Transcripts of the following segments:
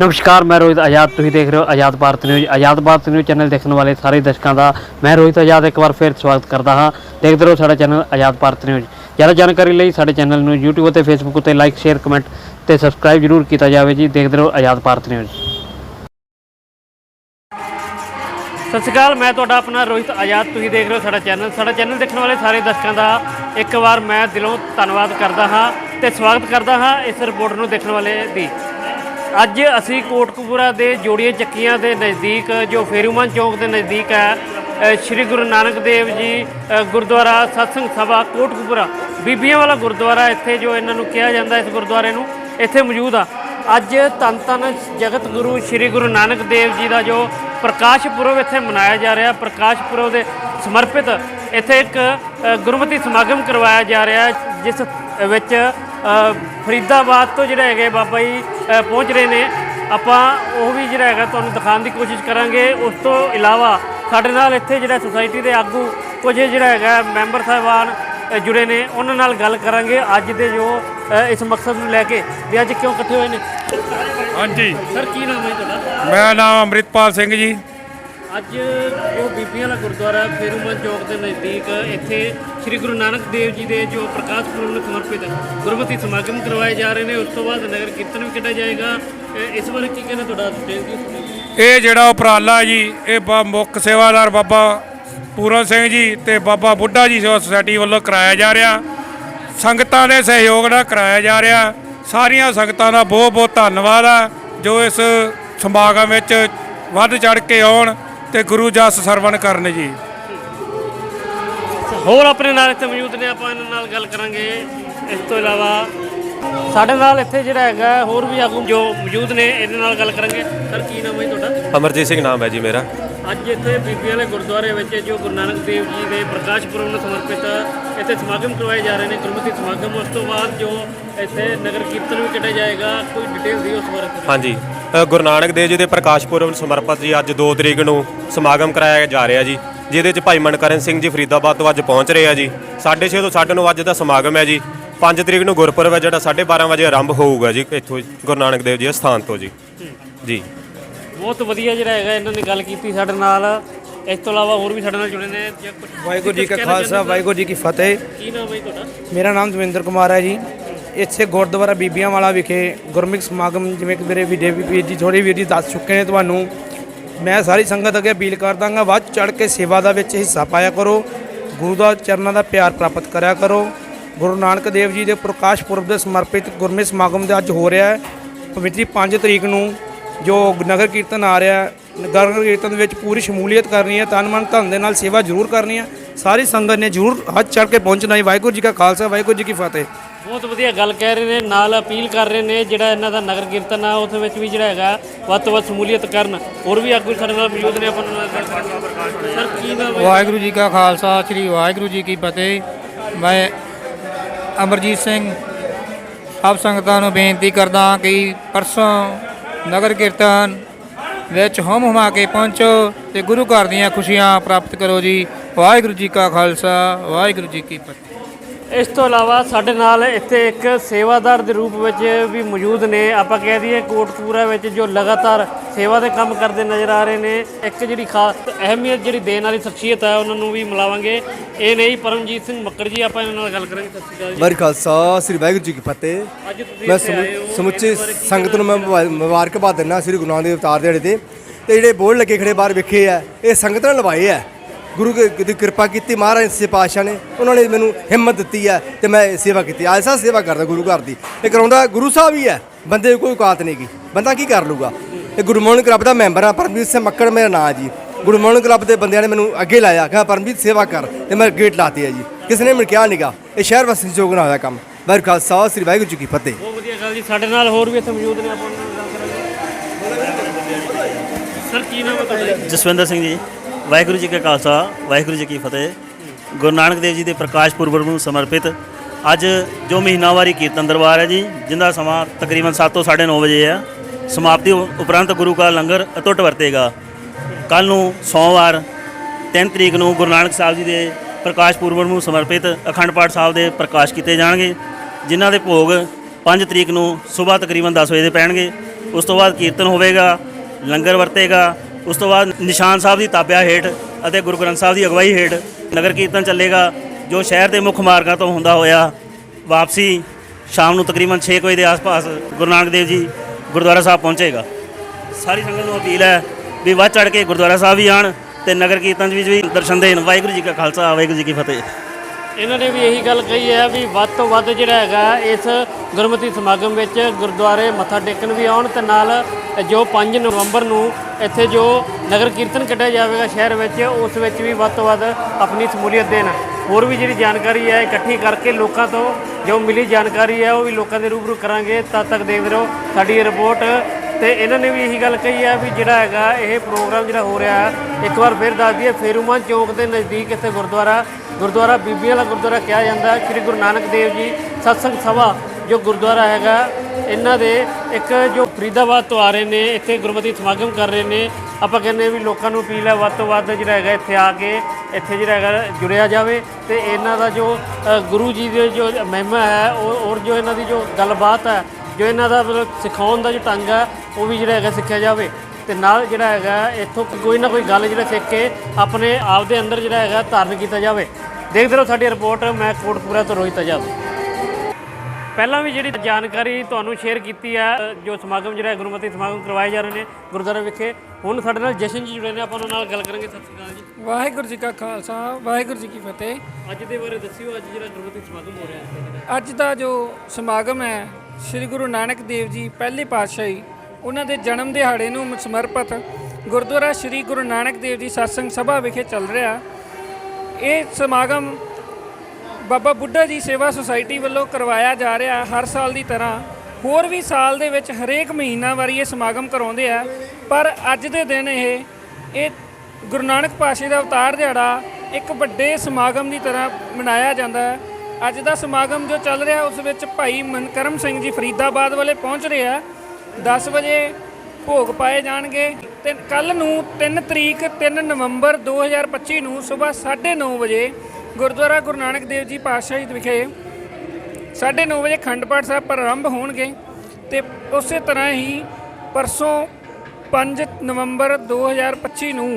ਨਮਸਕਾਰ, ਮੈਂ ਰੋਹਿਤ ਆਜ਼ਾਦ। ਤੁਸੀਂ ਦੇਖ ਰਹੇ ਹੋ Azad Bharat news. Azad Bharat news channel ਦੇਖਣ ਵਾਲੇ ਸਾਰੇ ਦਰਸ਼ਕਾਂ ਦਾ ਮੈਂ ਰੋਹਿਤ ਆਜ਼ਾਦ ਇੱਕ ਵਾਰ ਫਿਰ ਸਵਾਗਤ ਕਰਦਾ ਹਾਂ। ਦੇਖਦੇ ਰਹੋ ਸਾਡਾ ਚੈਨਲ ਆਜ਼ਾਦ ਭਾਰਤ ਨਿਊਜ਼। ਜ਼ਿਆਦਾ ਜਾਣਕਾਰੀ ਲਈ ਸਾਡੇ ਚੈਨਲ ਨੂੰ YouTube ਅਤੇ Facebook ਉੱਤੇ ਲਾਈਕ ਸ਼ੇਅਰ ਕਮੈਂਟ ਤੇ ਸਬਸਕ੍ਰਾਈਬ ਜ਼ਰੂਰ ਕੀਤਾ ਜਾਵੇ ਜੀ। ਦੇਖਦੇ ਰਹੋ ਆਜ਼ਾਦ ਭਾਰਤ ਨਿਊਜ਼। ਸਤਿ ਸ਼੍ਰੀ ਅਕਾਲ, ਮੈਂ ਤੁਹਾਡਾ ਆਪਣਾ ਰੋਹਿਤ ਆਜ਼ਾਦ। ਤੁਸੀਂ ਦੇਖ ਰਹੇ ਹੋ ਸਾਡਾ ਚੈਨਲ। ਸਾਡਾ ਚੈਨਲ ਦੇਖਣ ਵਾਲੇ ਸਾਰੇ ਦਰਸ਼ਕਾਂ ਦਾ ਇੱਕ ਵਾਰ ਮੈਂ ਦਿਲੋਂ ਧੰਨਵਾਦ ਕਰਦਾ ਹਾਂ ਤੇ ਸਵਾਗਤ ਕਰਦਾ ਹਾਂ ਇਸ ਰਿਪੋਰਟ ਨੂੰ ਦੇਖਣ ਵਾਲੇ ਦੀ। ਅੱਜ ਅਸੀਂ ਕੋਟਕਪੂਰਾ ਦੇ ਜੋੜੀਆਂ ਚੱਕੀਆਂ ਦੇ ਨਜ਼ਦੀਕ ਜੋ ਫੇਰੂਮਨ ਚੌਂਕ ਦੇ ਨਜ਼ਦੀਕ ਹੈ ਸ਼੍ਰੀ ਗੁਰੂ ਨਾਨਕ ਦੇਵ ਜੀ ਗੁਰਦੁਆਰਾ ਸਤਸੰਗ ਸਭਾ ਕੋਟਕਪੂਰਾ। ਬੀਬੀਆਂ ਵਾਲਾ ਗੁਰਦੁਆਰਾ ਇੱਥੇ ਜੋ ਇਹਨਾਂ ਨੂੰ ਕਿਹਾ ਜਾਂਦਾ ਇਸ ਗੁਰਦੁਆਰੇ ਨੂੰ ਇੱਥੇ ਮੌਜੂਦ ਆ। ਅੱਜ ਧੰਨ ਧੰਨ ਜਗਤ ਗੁਰੂ ਸ਼੍ਰੀ ਗੁਰੂ ਨਾਨਕ ਦੇਵ ਜੀ ਦਾ ਜੋ ਪ੍ਰਕਾਸ਼ ਪੁਰਬ ਇੱਥੇ ਮਨਾਇਆ ਜਾ ਰਿਹਾ ਪ੍ਰਕਾਸ਼ ਪੁਰਬ ਦੇ ਸਮਰਪਿਤ ਇੱਥੇ ਇੱਕ ਅ, ਸਮਾਗਮ ਕਰਵਾਇਆ ਜਾ ਰਿਹਾ ਜਿਸ ਵਿੱਚ ਫਰੀਦਾਬਾਦ ਤੋਂ ਜਿਹੜੇ ਹੈਗੇ ਬਾਬਾ ਜੀ ਪਹੁੰਚ ਰਹੇ ਨੇ। ਆਪਾਂ ਉਹ ਵੀ ਜਿਹੜਾ ਹੈਗਾ ਤੁਹਾਨੂੰ ਦਿਖਾਉਣ ਦੀ ਕੋਸ਼ਿਸ਼ ਕਰਾਂਗੇ। ਉਸ ਤੋਂ ਇਲਾਵਾ ਸਾਡੇ ਨਾਲ ਇੱਥੇ ਜਿਹੜਾ ਸੁਸਾਇਟੀ ਦੇ ਆਗੂ ਕੁਝ ਜਿਹੜਾ ਹੈਗਾ ਮੈਂਬਰ ਸਾਹਿਬਾਨ ਜੁੜੇ ਨੇ। ਉਹਨਾਂ ਨਾਲ ਗੱਲ ਕਰਾਂਗੇ ਅੱਜ ਦੇ ਜੋ ਇਸ ਮਕਸਦ ਨੂੰ ਲੈ ਕੇ। ਵੀ ਅੱਜ ਕਿਉਂ ਇਕੱਠੇ ਹੋਏ ਨੇ? ਹਾਂਜੀ। ਸਰ ਕੀ ਨਾਮ ਹੈ ਤੁਹਾਡਾ? ਮੇਰਾ ਨਾਮ ਅੰਮ੍ਰਿਤਪਾਲ ਸਿੰਘ ਜੀ। ਅੱਜ ਜੋ ਬੀਬੀਆਂ ਦਾ ਗੁਰਦੁਆਰਾ ਫੇਰੂਮਨ ਚੌਕ ਦੇ ਨਜ਼ਦੀਕ ਇੱਥੇ ਸ੍ਰੀ ਗੁਰੂ ਨਾਨਕ ਦੇਵ ਜੀ ਦੇ ਜੋ ਪ੍ਰਕਾਸ਼ ਪੁਰਬ ਨੂੰ ਸਮਰਪਿਤ ਗੁਰਮਤਿ ਸਮਾਗਮ ਕਰਵਾਏ ਜਾ ਰਹੇ ਨੇ, ਉਸ ਤੋਂ ਬਾਅਦ ਨਗਰ ਕੀਰਤਨ ਵੀ ਕੱਢਿਆ ਜਾਏਗਾ। ਇਸ ਬਾਰੇ ਕੀ ਕਹਿਣਾ ਤੁਹਾਡਾ ਡਿਟੇਲ ਦੀ ਇਹ ਜਿਹੜਾ ਉਪਰਾਲਾ ਜੀ, ਇਹ ਬਾ, ਮੁੱਖ ਸੇਵਾਦਾਰ ਬਾਬਾ ਪੂਰਨ ਸਿੰਘ ਜੀ ਤੇ ਬਾਬਾ ਬੁੱਢਾ ਜੀ ਸੇਵਾ ਸੁਸਾਇਟੀ ਵੱਲੋਂ ਕਰਾਇਆ ਜਾ ਰਿਹਾ। ਸੰਗਤਾਂ ਦੇ ਸਹਿਯੋਗ ਨਾਲ ਕਰਾਇਆ ਜਾ ਰਿਹਾ। ਸਾਰੀਆਂ ਸੰਗਤਾਂ ਦਾ ਬਹੁਤ ਬਹੁਤ ਧੰਨਵਾਦ ਆ, ਜੋ ਇਸ ਸਮਾਗਮ ਵਿੱਚ ਵੱਧ ਚੜ ਕੇ ਆਉਣ। ਤੇ ਗੁਰੂ ਜਸ ਸਰਵਣ ਕਰਨ ਜੀ। ਹੋਰ ਆਪਣੇ ਨਾਲ ਇੱਥੇ ਮੌਜੂਦ ਨੇ ਆਪਾਂ ਇਹਨਾਂ ਨਾਲ ਗੱਲ ਕਰਾਂਗੇ। ਇਸ ਤੋਂ ਇਲਾਵਾ ਸਾਡੇ ਨਾਲ ਇੱਥੇ ਜਿਹੜਾ ਹੈਗਾ ਹੋਰ ਵੀ ਆਗੂ ਜੋ ਮੌਜੂਦ ਨੇ ਇਹਦੇ ਨਾਲ ਗੱਲ ਕਰਾਂਗੇ। ਸਰ ਕੀ ਨਾਮ ਹੈ ਤੁਹਾਡਾ? ਅਮਰਜੀਤ ਸਿੰਘ ਨਾਮ ਹੈ ਜੀ ਮੇਰਾ। ਅੱਜ ਇੱਥੇ ਬੀਬੀਆਂ ਵਾਲੇ ਗੁਰਦੁਆਰੇ ਵਿੱਚ ਜੋ ਗੁਰੂ ਨਾਨਕ ਦੇਵ ਜੀ ਦੇ ਪ੍ਰਕਾਸ਼ ਪੁਰਬ ਨੂੰ ਸਮਰਪਿਤ ਇੱਥੇ ਸਮਾਗਮ ਕਰਵਾਏ ਜਾ ਰਹੇ ਨੇ ਗੁਰਮਤਿ ਸਮਾਗਮ। ਉਸ ਤੋਂ ਬਾਅਦ ਜੋ ਇੱਥੇ ਨਗਰ ਕੀਰਤਨ ਵੀ ਕੱਢਿਆ ਜਾਏਗਾ ਕੋਈ ਡਿਟੇਲ ਦਿਓ ਉਸ ਬਾਰੇ ਹਾਂਜੀ। ਗੁਰੂ ਨਾਨਕ ਦੇਵ ਜੀ ਦੇ ਪ੍ਰਕਾਸ਼ ਪੁਰਬ ਨੂੰ ਸਮਰਪਿਤ ਜੀ ਅੱਜ 2 ਤਰੀਕ ਨੂੰ ਸਮਾਗਮ ਕਰਾਇਆ ਜਾ ਰਿਹਾ ਜੀ ਜਿਹਦੇ ਚ ਭਾਈ ਮਨਕਰਨ ਸਿੰਘ ਜੀ ਫਰੀਦਾਬਾਦ ਤੋਂ ਅੱਜ ਪਹੁੰਚ ਰਹੇ ਆ ਜੀ। 6:30 ਤੋਂ 9:30 ਵਜੇ ਦਾ ਸਮਾਗਮ ਹੈ ਜੀ। 5 ਤਰੀਕ ਨੂੰ ਗੁਰਪੁਰਬ ਹੈ ਜਿਹੜਾ 12:30 ਵਜੇ ਆਰੰਭ ਹੋਊਗਾ ਜੀ ਇੱਥੋਂ ਗੁਰੂ ਨਾਨਕ ਦੇਵ ਜੀ ਦੇ ਸਥਾਨ ਤੋਂ ਜੀ। ਜੀ। ਬਹੁਤ ਵਧੀਆ ਜਿਹੜਾ ਹੈਗਾ ਇਹਨਾਂ ਨੇ ਗੱਲ ਕੀਤੀ ਸਾਡੇ ਨਾਲ। ਇਸ ਤੋਂ ਇਲਾਵਾ ਹੋਰ ਵੀ ਸਾਡੇ ਨਾਲ ਜੁੜੇ ਨੇ। ਜੇ ਵਾਹਿਗੁਰੂ ਜੀ ਕਾ ਖਾਲਸਾ ਵਾਹਿਗੁਰੂ ਜੀ ਕੀ ਫਤਿਹ। ਕੀ ਨਾਮ ਹੈ ਜੀ ਤੁਹਾਡਾ? ਮੇਰਾ ਨਾਮ ਦਵਿੰਦਰ ਕੁਮਾਰ ਹੈ ਜੀ। ਇੱਥੇ ਗੁਰਦੁਆਰਾ ਬੀਬੀਆਂ ਵਾਲਾ ਵਿਖੇ ਗੁਰਮੁਖ ਸਮਾਗਮ ਜਿਵੇਂ ਕਿ ਮੇਰੇ ਵੀਡੀਓ ਵੀਰ ਜੀ ਥੋੜੇ ਵੀਰ ਜੀ ਦੱਸ ਚੁੱਕੇ ਨੇ ਤੁਹਾਨੂੰ। ਮੈਂ ਸਾਰੀ ਸੰਗਤ ਅੱਗੇ ਅਪੀਲ ਕਰਦਾਂਗਾ ਵੱਧ ਚੜ ਕੇ ਸੇਵਾ ਦਾ ਵਿੱਚ ਹਿੱਸਾ ਪਾਇਆ ਕਰੋ। ਗੁਰੂ ਦਾ ਚਰਨਾਂ ਦਾ ਪਿਆਰ ਪ੍ਰਾਪਤ ਕਰਿਆ ਕਰੋ। ਗੁਰੂ ਨਾਨਕ ਦੇਵ ਜੀ ਦੇ ਪ੍ਰਕਾਸ਼ ਪੁਰਬ ਦੇ ਸਮਰਪਿਤ ਗੁਰਮੁਖ ਸਮਾਗਮ ਦੇ ਅੱਜ ਹੋ ਰਿਹਾ ਹੈ। ਪਵਿੱਤਰੀ 5 ਤਰੀਕ ਨੂੰ ਜੋ ਨਗਰ ਕੀਰਤਨ ਆ ਰਿਹਾ ਹੈ ਨਗਰ ਕੀਰਤਨ ਵਿੱਚ ਪੂਰੀ ਸ਼ਮੂਲੀਅਤ ਕਰਨੀ ਹੈ ਤਨ ਮਨ ਧਨ ਦੇ ਨਾਲ ਸੇਵਾ ਜ਼ਰੂਰ ਕਰਨੀ ਹੈ। ਸਾਰੀ ਸੰਗਤ ਨੇ ਜ਼ਰੂਰ ਹੱਥ ਚੜ ਕੇ ਪਹੁੰਚਣਾ ਹੈ। ਵਾਹਿਗੁਰੂ ਜੀ ਕਾ ਖਾਲਸਾ ਵਾਹਿਗੁਰੂ ਜੀ ਕੀ ਫਤਿਹ। ਬਹੁਤ ਵਧੀਆ ਗੱਲ ਕਹਿ ਰਹੇ ਨੇ ਨਾਲ ਅਪੀਲ ਕਰ ਰਹੇ ਨੇ ਜਿਹੜਾ ਇਹਨਾਂ ਦਾ ਨਗਰ ਕੀਰਤਨ ਆ ਉਸ ਵਿੱਚ ਵੀ ਜਿਹੜਾ ਹੈਗਾ ਵੱਧ ਤੋਂ ਵੱਧ ਸ਼ਮੂਲੀਅਤ ਕਰਨ। ਹੋਰ ਵੀ ਆਗੂ ਸਾਡੇ ਨਾਲ ਮੌਜੂਦ ਨੇ ਆਪਾਂ ਨਾਲ ਗੱਲ ਕਰਾਂਗੇ ਸਰ ਕੀ ਨਾਮ ਹੈ? ਵਾਹਿਗੁਰੂ ਜੀ ਕਾ ਖਾਲਸਾ ਸ੍ਰੀ ਵਾਹਿਗੁਰੂ ਜੀ ਕੀ ਫਤਿਹ। ਮੈਂ ਅਮਰਜੀਤ ਸਿੰਘ ਸਭ ਸੰਗਤਾਂ ਨੂੰ ਬੇਨਤੀ ਕਰਦਾ ਕਿ ਪਰਸੋਂ ਨਗਰ ਕੀਰਤਨ ਵਿੱਚ ਹਮ ਹਮਾ ਕੇ ਪਹੁੰਚੋ ਤੇ ਗੁਰੂ ਘਰ ਦੀਆਂ ਖੁਸ਼ੀਆਂ ਪ੍ਰਾਪਤ ਕਰੋ ਜੀ। ਵਾਹਿਗੁਰੂ ਜੀ ਕਾ ਖਾਲਸਾ, ਵਾਹਿਗੁਰੂ ਜੀ ਕੀ ਫਤਿਹ। ਇਸ ਤੋਂ ਇਲਾਵਾ ਸਾਡੇ ਨਾਲ ਇੱਥੇ ਇੱਕ ਸੇਵਾਦਾਰ ਦੇ ਰੂਪ ਵਿੱਚ ਵੀ ਮੌਜੂਦ ਨੇ। ਆਪਾਂ ਕਹਿ ਦਈਏ ਕੋਟਕਪੂਰਾ ਵਿੱਚ ਜੋ ਲਗਾਤਾਰ ਸੇਵਾ ਦੇ ਕੰਮ ਕਰਦੇ ਨਜ਼ਰ ਆ ਰਹੇ ਨੇ। ਇੱਕ ਜਿਹੜੀ ਖਾਸ ਅਹਿਮੀਅਤ ਜਿਹੜੀ ਦੇਣ ਵਾਲੀ ਸ਼ਖਸੀਅਤ ਹੈ ਉਹਨਾਂ ਨੂੰ ਵੀ ਮਿਲਾਵਾਂਗੇ। ਇਹ ਨਹੀਂ ਪਰਮਜੀਤ ਸਿੰਘ ਮੱਕੜ ਜੀ ਆਪਾਂ ਇਹਨਾਂ ਨਾਲ ਗੱਲ ਕਰਾਂਗੇ। ਸਤਿ ਸ਼੍ਰੀ ਅਕਾਲ ਜੀ। ਵਾਹਿਗੁਰੂ ਖਾਲਸਾ ਸ੍ਰੀ ਵਾਹਿਗੁਰੂ ਜੀ ਕੀ ਫਤਿਹ। ਅੱਜ ਤੁਸੀਂ ਮੈਂ ਇੱਥੇ ਸਮੁ- ਆਏ ਹੋ, ਸਮੁੱਚੇ ਸੰਗਤ ਨੂੰ ਮੈਂ ਮੁਬਾ- ਮੁਬਾਰਕਬਾਦ ਦਿੰਦਾ ਸ੍ਰੀ ਗੁਰੂ ਨਾਨਕ ਦੇਵ ਅਵਤਾਰ ਦਿਹਾੜੇ ਤੇ। ਤੇ ਜਿਹੜੇ ਬੋਰਡ ਲੱਗੇ ਖੜੇ ਬਾਹਰ ਵੇਖੇ ਆ ਇਹ ਸੰਗਤ ਨੇ ਲਵਾਏ ਆ। ਗੁਰੂ ਦੀ ਕਿਰਪਾ ਕੀਤੀ ਮਹਾਰਾਜ ਸੇ ਪਾਤਸ਼ਾਹ ਨੇ ਉਹਨਾਂ ਨੇ ਮੈਨੂੰ ਹਿੰਮਤ ਦਿੱਤੀ ਹੈ ਤੇ ਮੈਂ ਇਹ ਸੇਵਾ ਕੀਤੀ। ਆਲਸਾ ਸੇਵਾ ਕਰਦਾ ਗੁਰੂ ਘਰ ਦੀ। ਇਹ ਕਰਾਉਂਦਾ ਗੁਰੂ ਸਾਹਿਬ ਹੀ ਹੈ। ਬੰਦੇ ਦੀ ਕੋਈ ਔਕਾਤ ਨਹੀਂ ਗੀ ਬੰਦਾ ਕੀ ਕਰ ਲੂਗਾ ਇਹ ਗੁਰਮੋਹਨ ਕਲੱਬ ਦਾ ਮੈਂਬਰ ਆ ਪਰਮਜੀਤ ਸਿੰਘ ਮੱਕੜ ਮੇਰਾ ਨਾਂ ਜੀ। ਗੁਰਮੋਹਨ ਕਲੱਬ ਦੇ ਬੰਦਿਆਂ ਨੇ ਮੈਨੂੰ ਅੱਗੇ ਲਾਇਆ। ਕਿ ਪਰਮਜੀਤ ਸੇਵਾ ਕਰ। ਤੇ ਮੈਂ ਗੇਟ ਲਾਤੀ ਹੈ ਜੀ। ਕਿਸੇ ਨੇ ਮੈਨੂੰ ਕਿਹਾ ਨਹੀਂਗਾ ਇਹ ਸ਼ਹਿਰ ਵਾਸੀ ਸਹਿਯੋਗ ਨਾਲ ਹੋਇਆ ਕੰਮ। ਵਾਹਿਗੁਰੂ ਖਾਲਸਾ ਸ੍ਰੀ ਵਾਹਿਗੁਰੂ ਜੀ ਕੀ ਫਤਿਹ। ਬਹੁਤ ਵਧੀਆ ਗੱਲ ਜੀ। ਸਾਡੇ ਨਾਲ ਹੋਰ ਵੀ ਇੱਥੇ ਮੌਜੂਦ ਨੇ ਆਪਾਂ ਉਹਨਾਂ ਨਾਲ ਗੱਲ ਕਰਾਂਗੇ ਸਰ ਕੀ ਨਾਮ ਹੈ ਤੁਹਾਡਾ? ਜਸਵਿੰਦਰ ਸਿੰਘ ਜੀ। ਵਾਹਿਗੁਰੂ ਜੀ ਕਾ ਖਾਲਸਾ, ਵਾਹਿਗੁਰੂ ਜੀ ਕੀ ਫਤਿਹ। ਗੁਰੂ ਨਾਨਕ ਦੇਵ ਜੀ ਦੇ ਪ੍ਰਕਾਸ਼ ਪੁਰਬ ਨੂੰ ਸਮਰਪਿਤ ਅੱਜ ਜੋ ਮਹੀਨਾਵਾਰੀ ਕੀਰਤਨ ਦਰਬਾਰ ਹੈ ਜੀ, ਜਿੰਦਾ ਸਮਾਂ ਤਕਰੀਬਨ 7 ਤੋਂ 9:30 ਵਜੇ ਆ, ਸਮਾਪਤੀ ਉਪਰੰਤ ਗੁਰੂ ਕਾ ਲੰਗਰ ਅਟੁੱਟ ਵਰਤੇਗਾ। ਕੱਲ ਨੂੰ ਸੋਮਵਾਰ 3 ਤਰੀਕ ਨੂੰ ਗੁਰੂ ਨਾਨਕ ਸਾਹਿਬ ਜੀ ਦੇ ਪ੍ਰਕਾਸ਼ ਪੁਰਬ ਨੂੰ ਸਮਰਪਿਤ ਅਖੰਡ ਪਾਠ ਸਾਹਿਬ ਦੇ ਪ੍ਰਕਾਸ਼ ਕੀਤੇ ਜਾਣਗੇ, ਜਿਨ੍ਹਾਂ ਦੇ ਭੋਗ 5 ਤਰੀਕ ਨੂੰ ਸਵੇਰ ਤਕਰੀਬਨ 10 ਵਜੇ ਦੇ ਪੈਣਗੇ। ਉਸ ਤੋਂ ਬਾਅਦ ਕੀਰਤਨ ਹੋਵੇਗਾ, ਲੰਗਰ ਵਰਤੇਗਾ ਉਸ ਤੋਂ ਬਾਅਦ ਨਿਸ਼ਾਨ ਸਾਹਿਬ ਦੀ ਤਾਬਿਆ ਹੇਠ ਅਤੇ ਗੁਰੂ ਗ੍ਰੰਥ ਸਾਹਿਬ ਦੀ ਅਗਵਾਈ ਹੇਠ ਨਗਰ ਕੀਰਤਨ ਚੱਲੇਗਾ, ਜੋ ਸ਼ਹਿਰ ਦੇ ਮੁੱਖ ਮਾਰਗਾਂ ਤੋਂ ਹੁੰਦਾ ਹੋਇਆ ਵਾਪਸੀ ਸ਼ਾਮ ਨੂੰ ਤਕਰੀਬਨ 6 ਵਜੇ ਦੇ ਆਸ-ਪਾਸ ਗੁਰੂ ਨਾਨਕ ਦੇਵ ਜੀ ਗੁਰਦੁਆਰਾ ਸਾਹਿਬ ਪਹੁੰਚੇਗਾ। ਸਾਰੀ ਸੰਗਤ ਨੂੰ ਅਪੀਲ ਹੈ ਵੀ ਵੱਧ ਚੜ ਕੇ ਗੁਰਦੁਆਰਾ ਸਾਹਿਬ ਵੀ ਆਣ ਤੇ ਨਗਰ ਕੀਰਤਨ ਵਿੱਚ ਵੀ ਦਰਸ਼ਨ ਦੇਣ। ਵਾਹਿਗੁਰੂ ਜੀ ਕਾ ਖਾਲਸਾ, ਵਾਹਿਗੁਰੂ ਜੀ ਕੀ ਫਤਿਹ। ਇਹਨਾਂ ਨੇ ਵੀ ਇਹੀ ਗੱਲ ਕਹੀ ਹੈ ਵੀ ਵੱਧ ਤੋਂ ਵੱਧ ਜਿਹੜਾ ਹੈਗਾ ਇਸ ਗੁਰਮਤਿ ਸਮਾਗਮ ਵਿੱਚ ਗੁਰਦੁਆਰੇ ਮੱਥਾ ਟੇਕਣ ਵੀ ਆਉਣ ਤੇ ਨਾਲ ਜੋ 5 ਨਵੰਬਰ ਨੂੰ ਇੱਥੇ ਜੋ ਨਗਰ ਕੀਰਤਨ ਕੱਢਿਆ ਜਾਵੇਗਾ ਸ਼ਹਿਰ ਵਿੱਚ, ਉਸ ਵਿੱਚ ਵੀ ਵੱਧ ਤੋਂ ਵੱਧ ਆਪਣੀ ਸਮੂਲੀਅਤ ਦੇਣ। ਹੋਰ ਵੀ ਜਿਹੜੀ ਜਾਣਕਾਰੀ ਹੈ, ਇਕੱਠੀ ਕਰਕੇ ਲੋਕਾਂ ਤੋਂ ਜੋ ਮਿਲੀ ਜਾਣਕਾਰੀ ਹੈ, ਉਹ ਵੀ ਲੋਕਾਂ ਦੇ ਰੂਬਰੂ ਕਰਾਂਗੇ। ਤਦ ਤੱਕ ਦੇਖਦੇ ਰਹੋ ਸਾਡੀ ਇਹ ਰਿਪੋਰਟ। ਤੇ ਇਹਨਾਂ ਨੇ ਵੀ ਇਹੀ ਗੱਲ ਕਹੀ ਹੈ ਵੀ ਜਿਹੜਾ ਹੈਗਾ, ਇਹ ਪ੍ਰੋਗਰਾਮ ਜਿਹੜਾ ਹੋ ਰਿਹਾ ਹੈ ਇੱਕ ਵਾਰ ਫਿਰ ਦੱਸ ਦਈਏ, ਫੇਰੂਮਾਨ ਚੌਕ ਦੇ ਨਜ਼ਦੀਕ ਇੱਥੇ ਗੁਰਦੁਆਰਾ ਗੁਰਦੁਆਰਾ ਬੀਬੀਆਂ ਵਾਲਾ ਗੁਰਦੁਆਰਾ ਕਿਹਾ ਜਾਂਦਾ ਸ੍ਰੀ ਗੁਰੂ ਨਾਨਕ ਦੇਵ ਜੀ ਸਤਸੰਗ ਸਭਾ ਜੋ ਗੁਰਦੁਆਰਾ ਹੈਗਾ, ਇਹਨਾਂ ਦੇ ਇੱਕ ਜੋ ਫਰੀਦਾਬਾਦ ਤੋਂ ਆ ਰਹੇ ਨੇ, ਇੱਥੇ ਗੁਰਮਤਿ ਸਮਾਗਮ ਕਰ ਰਹੇ ਨੇ। ਆਪਾਂ ਕਹਿੰਦੇ ਵੀ ਲੋਕਾਂ ਨੂੰ ਅਪੀਲ ਹੈ ਵੱਧ ਤੋਂ ਵੱਧ ਜਿਹੜਾ ਹੈਗਾ ਇੱਥੇ ਆ ਕੇ, ਇੱਥੇ ਜਿਹੜਾ ਹੈਗਾ ਜੁੜਿਆ ਜਾਵੇ ਤੇ ਇਹਨਾਂ ਦਾ ਜੋ ਗੁਰੂ ਜੀ ਦੇ ਜੋ ਮਹਿਮਾ ਹੈ, ਉਹ, ਔਰ ਜੋ ਇਹਨਾਂ ਦੀ ਜੋ ਗੱਲਬਾਤ ਹੈ, ਜੋ ਇਹਨਾਂ ਦਾ ਮਤਲਬ ਸਿਖਾਉਣ ਦਾ ਜੋ ਢੰਗ ਹੈ, ਉਹ ਵੀ ਜਿਹੜਾ ਹੈਗਾ ਸਿੱਖਿਆ ਜਾਵੇ। ਤੇ ਨਾਲ ਜਿਹੜਾ ਹੈਗਾ, ਇੱਥੋਂ ਕੋਈ ਨਾ ਕੋਈ ਗੱਲ ਜਿਹੜਾ ਸਿੱਖ ਕੇ ਆਪਣੇ ਆਪ ਦੇ ਅੰਦਰ ਜਿਹੜਾ ਹੈਗਾ ਧਾਰਨ ਕੀਤਾ ਜਾਵੇ। ਦੇਖਦੇ ਰਹੋ ਸਾਡੀ ਰਿਪੋਰਟ, ਮੈਂ ਕੋਟਪੂਰਾ ਤੋਂ ਰੋਹਿਤ ਆਜ਼ਾਦ। ਪਹਿਲਾਂ ਵੀ ਜਿਹੜੀ ਜਾਣਕਾਰੀ ਤੁਹਾਨੂੰ ਸ਼ੇਅਰ ਕੀਤੀ ਅ, ਜੋ ਸਮਾਗਮ ਜਿਹੜਾ ਗੁਰਮਤਿ ਸਮਾਗਮ ਕਰਵਾਏ ਜਾ ਰਹੇ ਨੇ ਗੁਰਦੁਆਰਾ ਵਿਖੇ ਹੁਣ ਸਾਡੇ ਨਾਲ ਜਸ਼ਨ ਜੀ ਜੁੜੇ ਨੇ ਆਪਾਂ ਉਹਨਾਂ ਨਾਲ ਗੱਲ ਕਰਾਂਗੇ। ਸਤਿ ਸ਼੍ਰੀ ਅਕਾਲ ਜੀ। ਵਾਹਿਗੁਰੂ ਜੀ ਕਾ ਖਾਲਸਾ ਵਾਹਿਗੁਰੂ ਜੀ ਕੀ ਫਤਿਹ। ਅੱਜ ਦੇ ਬਾਰੇ ਦੱਸਿਓ ਅੱਜ ਜਿਹੜਾ ਗੁਰਮਤਿ ਸਮਾਗਮ ਹੋ ਰਿਹਾ ਹੈ। ਅੱਜ ਦਾ। ਜੋ ਸਮਾਗਮ ਹੈ ਸ੍ਰੀ ਗੁਰੂ ਨਾਨਕ ਦੇਵ ਜੀ ਪਹਿਲੀ ਪਾਤਸ਼ਾਹੀ ਉਹਨਾਂ ਦੇ ਜਨਮ ਦਿਹਾੜੇ ਨੂੰ ਸਮਰਪਿਤ ਗੁਰਦੁਆਰਾ ਸ੍ਰੀ ਗੁਰੂ ਨਾਨਕ ਦੇਵ ਜੀ satsang ਸਭਾ ਵਿਖੇ ਚੱਲ ਰਿਹਾ। ਇਹ ਸਮਾਗਮ ਬਾਬਾ ਬੁੱਢਾ ਜੀ ਸੇਵਾ ਸੁਸਾਇਟੀ ਵੱਲੋਂ ਕਰਵਾਇਆ ਜਾ ਰਿਹਾ ਹਰ ਸਾਲ ਦੀ ਤਰ੍ਹਾਂ। ਹੋਰ ਵੀ ਸਾਲ ਦੇ ਵਿੱਚ ਹਰੇਕ ਮਹੀਨਾ ਵਾਰੀ ਇਹ ਸਮਾਗਮ ਕਰਾਉਂਦੇ ਆ। ਪਰ ਅੱਜ ਦੇ ਦਿਨ ਇਹ ਇਹ ਗੁਰੂ ਨਾਨਕ ਪਾਤਸ਼ਾਹ ਦਾ ਅਵਤਾਰ ਦਿਹਾੜਾ ਇੱਕ ਵੱਡੇ ਸਮਾਗਮ ਦੀ ਤਰ੍ਹਾਂ ਮਨਾਇਆ ਜਾਂਦਾ ਹੈ। ਅੱਜ ਦਾ ਸਮਾਗਮ ਜੋ ਚੱਲ ਰਿਹਾ, ਉਸ ਵਿੱਚ ਭਾਈ ਮਨਕਰਮ ਸਿੰਘ ਜੀ ਫਰੀਦਾਬਾਦ ਵਾਲੇ ਪਹੁੰਚ ਰਹੇ ਆ। 10 ਵਜੇ ਭੋਗ ਪਾਏ ਜਾਣਗੇ ਤੇ ਕੱਲ ਨੂੰ 3 ਤਰੀਕ 3 ਨਵੰਬਰ 2025 ਨੂੰ ਸਵੇਰ 9:30 ਵਜੇ ਗੁਰਦੁਆਰਾ ਗੁਰੂ ਨਾਨਕ ਦੇਵ ਜੀ ਪਾਤਸ਼ਾਹੀ ਵਿਖੇ 9:30 ਵਜੇ ਖੰਡ ਪਾਠ ਸਾਹਿਬ ਪ੍ਰਾਰੰਭ ਹੋਣਗੇ ਤੇ ਉਸੇ ਤਰ੍ਹਾਂ ਹੀ ਪਰਸੋਂ 5 ਨਵੰਬਰ 2025 ਨੂੰ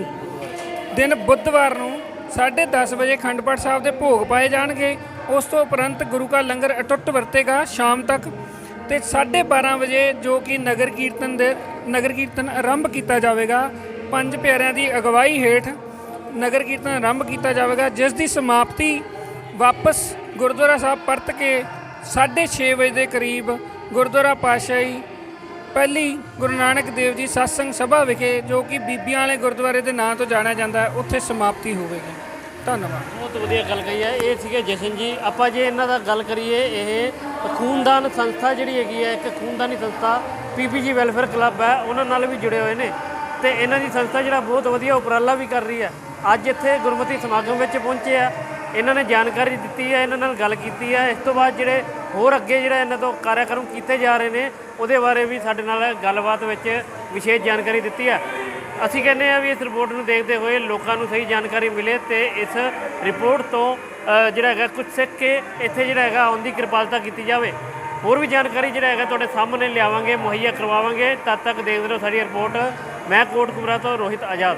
ਦਿਨ ਬੁੱਧਵਾਰ ਨੂੰ 10:30 ਵਜੇ ਖੰਡ ਪਾਠ ਸਾਹਿਬ ਦੇ ਭੋਗ ਪਾਏ ਜਾਣਗੇ। ਉਸ ਤੋਂ ਉਪਰੰਤ ਗੁਰੂ ਕਾ ਲੰਗਰ ਅਟੁੱਟ ਵਰਤੇਗਾ ਸ਼ਾਮ ਤੱਕ ਤੇ 12:30 ਵਜੇ ਜੋ ਕਿ ਨਗਰ ਕੀਰਤਨ ਦੇ ਨਗਰ ਕੀਰਤਨ ਆਰੰਭ ਕੀਤਾ ਜਾਵੇਗਾ। ਪੰਜ ਪਿਆਰਿਆਂ ਦੀ ਅਗਵਾਈ ਹੇਠ ਨਗਰ ਕੀਰਤਨ ਆਰੰਭ ਕੀਤਾ ਜਾਵੇਗਾ, ਜਿਸ ਦੀ ਸਮਾਪਤੀ ਵਾਪਸ ਗੁਰਦੁਆਰਾ ਸਾਹਿਬ ਪਰਤ ਕੇ 6:30 ਵਜੇ ਦੇ ਕਰੀਬ ਗੁਰਦੁਆਰਾ ਪਾਤਸ਼ਾਹੀ ਪਹਿਲੀ ਗੁਰੂ ਨਾਨਕ ਦੇਵ ਜੀ satsang ਸਭਾ ਵਿਖੇ, ਜੋ ਕਿ ਬੀਬੀਆਂ ਵਾਲੇ ਗੁਰਦੁਆਰੇ ਦੇ ਨਾਂ ਤੋਂ ਜਾਣਿਆ ਜਾਂਦਾ ਹੈ, ਉੱਥੇ ਸਮਾਪਤੀ ਹੋਵੇਗੀ। ਧੰਨਵਾਦ। ਬਹੁਤ ਵਧੀਆ ਗੱਲ ਕਹੀ ਹੈ। ਇਹ ਸੀਗੇ ਜਸ਼ਨ ਜੀ। ਆਪਾਂ ਜੇ ਇਹਨਾਂ ਦਾ ਗੱਲ ਕਰੀਏ, ਇਹ ਖੂਨਦਾਨ ਸੰਸਥਾ ਜਿਹੜੀ ਹੈਗੀ ਹੈ, ਇੱਕ ਖੂਨਦਾਨੀ ਸੰਸਥਾ ਪੀਪੀਜੀ ਵੈਲਫੇਅਰ ਕਲੱਬ ਹੈ, ਉਹਨਾਂ ਨਾਲ ਵੀ ਜੁੜੇ ਹੋਏ ਨੇ। ਤੇ ਇਹਨਾਂ ਦੀ ਸੰਸਥਾ ਜਿਹੜਾ ਬਹੁਤ ਵਧੀਆ ਉਪਰਾਲਾ ਵੀ ਕਰ ਰਹੀ ਹੈ। ਅੱਜ ਇੱਥੇ ਗੁਰਮਤਿ ਸਮਾਗਮ ਵਿੱਚ ਪਹੁੰਚੇ ਆ। ਇਹਨਾਂ ਨੇ ਜਾਣਕਾਰੀ ਦਿੱਤੀ ਹੈ, ਇਹਨਾਂ ਨਾਲ ਗੱਲ ਕੀਤੀ ਹੈ। ਇਸ ਤੋਂ ਬਾਅਦ ਜਿਹੜੇ ਹੋਰ ਅੱਗੇ ਜਿਹੜਾ ਇਹਨਾਂ ਤੋਂ ਕਾਰਿਆਕਰਮ ਕੀਤੇ ਜਾ ਰਹੇ ਨੇ, ਉਹਦੇ ਬਾਰੇ ਵੀ ਸਾਡੇ ਨਾਲ ਗੱਲਬਾਤ ਵਿੱਚ ਵਿਸ਼ੇਸ਼ ਜਾਣਕਾਰੀ ਦਿੱਤੀ ਹੈ। ਅਸੀਂ ਕਹਿੰਦੇ ਆ ਵੀ ਇਸ ਰਿਪੋਰਟ ਨੂੰ ਦੇਖਦੇ ਹੋਏ ਲੋਕਾਂ ਨੂੰ ਸਹੀ ਜਾਣਕਾਰੀ ਮਿਲੇ ਤੇ ਇਸ ਰਿਪੋਰਟ ਤੋਂ ਜਿਹੜਾ ਹੈਗਾ ਕੁਝ ਸਿੱਖ ਕੇ ਇੱਥੇ ਜਿਹੜਾ ਹੈਗਾ ਆਉਣ ਦੀ ਕਿਰਪਾਲਤਾ ਕੀਤੀ ਜਾਵੇ। ਹੋਰ ਵੀ ਜਾਣਕਾਰੀ ਜਿਹੜਾ ਹੈਗਾ ਤੁਹਾਡੇ ਸਾਹਮਣੇ ਲਿਆਵਾਂਗੇ, ਮੁਹੱਈਆ ਕਰਵਾਵਾਂਗੇ। ਤਦ ਤੱਕ ਦੇਖਦੇ ਰਹੋ ਸਾਡੀ ਰਿਪੋਰਟ। ਮੈਂ ਕੋਟਕਪੂਰਾ ਤੋਂ ਰੋਹਿਤ ਆਜ਼ਾਦ।